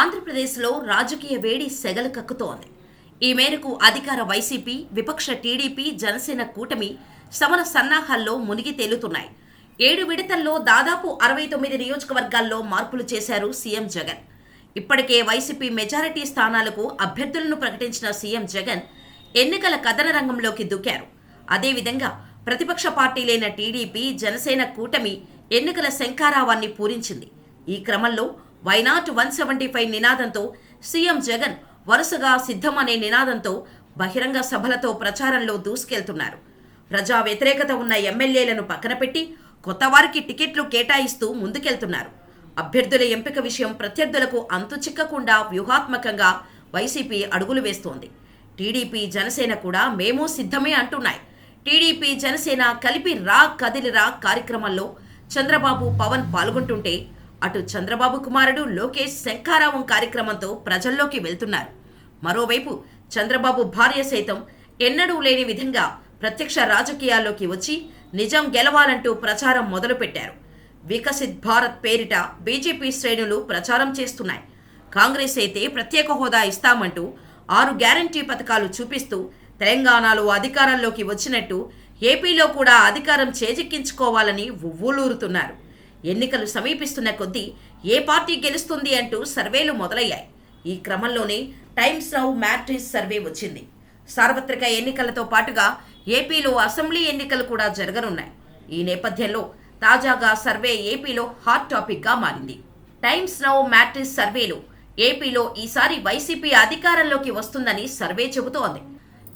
ఆంధ్రప్రదేశ్లో రాజకీయ వేడి సెగలు కక్కుతోంది. ఈ మేరకు అధికార వైసీపీ విపక్ష టీడీపీ జనసేన కూటమి సమర సన్నాహాల్లో మునిగి తేలుతున్నాయి. ఏడు విడతల్లో దాదాపు అరవై తొమ్మిది నియోజకవర్గాల్లో మార్పులు చేశారు సీఎం జగన్. ఇప్పటికే వైసీపీ మెజారిటీ స్థానాలకు అభ్యర్థులను ప్రకటించిన సీఎం జగన్ ఎన్నికల కథన రంగంలోకి దూకారు. అదేవిధంగా ప్రతిపక్ష పార్టీలైన టీడీపీ జనసేన కూటమి ఎన్నికల శంఖారావాన్ని పూరించింది. ఈ క్రమంలో why not one seventy five నినాదంతో సీఎం జగన్ వరుసగా సిద్ధం అనే నినాదంతో బహిరంగ సభలతో ప్రచారంలో దూసుకెళ్తున్నారు. ప్రజా వ్యతిరేకత ఉన్న ఎమ్మెల్యేలను పక్కన పెట్టి కొత్త వారికి టికెట్లు కేటాయిస్తూ ముందుకెళ్తున్నారు. అభ్యర్థుల ఎంపిక విషయం ప్రత్యర్థులకు అంతు చిక్కకుండా వ్యూహాత్మకంగా వైసీపీ అడుగులు వేస్తోంది. టీడీపీ జనసేన కూడా మేము సిద్ధమే అంటున్నాయి. టీడీపీ జనసేన కలిపి రా కదిలిరా కార్యక్రమంలో చంద్రబాబు పవన్ పాల్గొంటుంటే అటు చంద్రబాబు కుమారుడు లోకేష్ శంఖారావం కార్యక్రమంతో ప్రజల్లోకి వెళ్తున్నారు. మరోవైపు చంద్రబాబు భార్య సైతం ఎన్నడూ లేని విధంగా ప్రత్యక్ష రాజకీయాల్లోకి వచ్చి నిజం గెలవాలంటూ ప్రచారం మొదలుపెట్టారు. వికసిత్ భారత్ పేరిట బీజేపీ శ్రేణులు ప్రచారం చేస్తున్నాయి. కాంగ్రెస్ అయితే ప్రత్యేక హోదా ఇస్తామంటూ ఆరు గ్యారంటీ పథకాలు చూపిస్తూ తెలంగాణలో అధికారంలోకి వచ్చినట్టు ఏపీలో కూడా అధికారం చేజిక్కించుకోవాలని ఉవ్వులూరుతున్నారు ఎన్నికలు సమీపిస్తున్న కొద్దీ ఏ పార్టీ గెలుస్తుంది అంటూ సర్వేలు మొదలయ్యాయి. ఈ క్రమంలోనే టైమ్స్ నౌ మ్యాట్రిస్ సర్వే వచ్చింది. సార్వత్రిక ఎన్నికలతో పాటుగా ఏపీలో అసెంబ్లీ ఎన్నికలు కూడా జరగనున్నాయి. ఈ నేపథ్యంలో తాజాగా సర్వే ఏపీలో హాట్ టాపిక్గా మారింది. టైమ్స్ నౌ మ్యాట్రిస్ సర్వేలో ఏపీలో ఈసారి వైసీపీ అధికారంలోకి వస్తుందని సర్వే చెబుతోంది.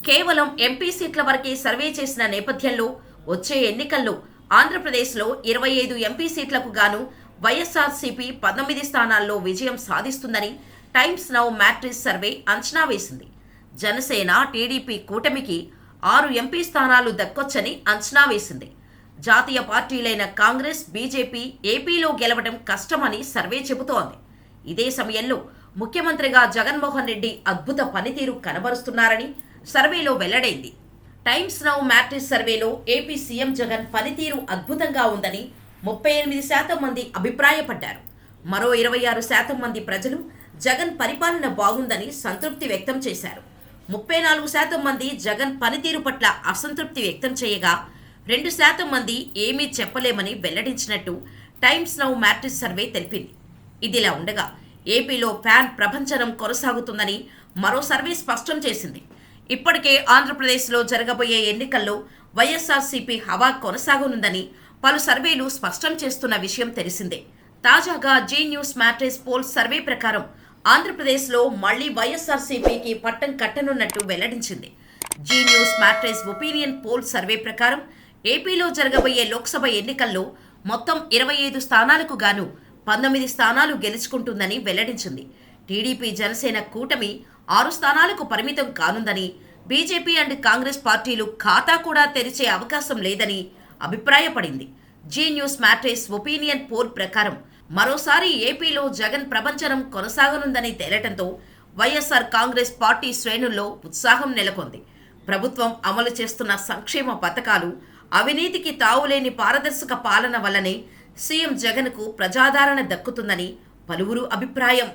కేవలం ఎంపీ సీట్ల వరకే సర్వే చేసిన నేపథ్యంలో వచ్చే ఎన్నికల్లో ఆంధ్రప్రదేశ్లో ఇరవై ఐదు ఎంపీ సీట్లకు గాను వైఎస్ఆర్సీపీ పంతొమ్మిది స్థానాల్లో విజయం సాధిస్తుందని టైమ్స్ నౌ మ్యాట్రిస్ సర్వే అంచనా వేసింది. జనసేన టీడీపీ కూటమికి ఆరు ఎంపీ స్థానాలు దక్కొచ్చని అంచనా వేసింది. జాతీయ పార్టీలైన కాంగ్రెస్ బీజేపీ ఏపీలో గెలవడం కష్టమని సర్వే చెబుతోంది. ఇదే సమయంలో ముఖ్యమంత్రిగా జగన్మోహన్ రెడ్డి అద్భుత పనితీరు కనబరుస్తున్నారని సర్వేలో వెల్లడైంది. టైమ్స్ నౌ మ్యాట్రిస్ సర్వేలో ఏపీ సీఎం జగన్ పనితీరు అద్భుతంగా ఉందని ముప్పై ఎనిమిది శాతం మంది అభిప్రాయపడ్డారు. మరో ఇరవై ఆరు శాతం మంది ప్రజలు జగన్ పరిపాలన బాగుందని సంతృప్తి వ్యక్తం చేశారు. ముప్పై నాలుగు శాతం మంది జగన్ పనితీరు పట్ల అసంతృప్తి వ్యక్తం చేయగా రెండు శాతం మంది ఏమీ చెప్పలేమని వెల్లడించినట్టు టైమ్స్ నౌ మ్యాట్రిక్స్ సర్వే తెలిపింది. ఇదిలా ఉండగా ఏపీలో ఫ్యాన్ ప్రపంచనం కొనసాగుతుందని మరో సర్వే స్పష్టం చేసింది. ఇప్పటికే ఆంధ్రప్రదేశ్లో జరగబోయే ఎన్నికల్లో వైఎస్ఆర్సీపీ హవా కొనసాగనుందని పలు సర్వేలు స్పష్టం చేస్తున్న విషయం తెలిసిందే. తాజాగా Zee News Matrize poll survey ప్రకారం ఆంధ్రప్రదేశ్లో మళ్ళీ వైఎస్ఆర్సీపీకి పట్టం కట్టనున్నట్టు వెల్లడించింది. Zee News Matrize opinion poll survey ప్రకారం ఏపీలో జరగబోయే లోక్సభ ఎన్నికల్లో మొత్తం ఇరవై ఐదు స్థానాలకు గాను పంతొమ్మిది స్థానాలు గెలుచుకుంటుందని వెల్లడించింది. టీడీపీ జనసేన కూటమి ఆరు స్థానాలకు పరిమితం కానుందని బీజేపీ అండ్ కాంగ్రెస్ పార్టీలు ఖాతా కూడా తెరిచే అవకాశం లేదని అభిప్రాయపడింది. Zee News Matrize opinion poll ప్రకారం మరోసారి ఏపీలో జగన్ ప్రపంచనం కొనసాగనుందని తేలటంతో వైఎస్ఆర్ కాంగ్రెస్ పార్టీ శ్రేణుల్లో ఉత్సాహం నెలకొంది. ప్రభుత్వం అమలు చేస్తున్న సంక్షేమ పథకాలు అవినీతికి తావులేని పారదర్శక పాలన వల్లనే సీఎం జగన్కు ప్రజాదరణ దక్కుతుందని పలువురు అభిప్రాయం.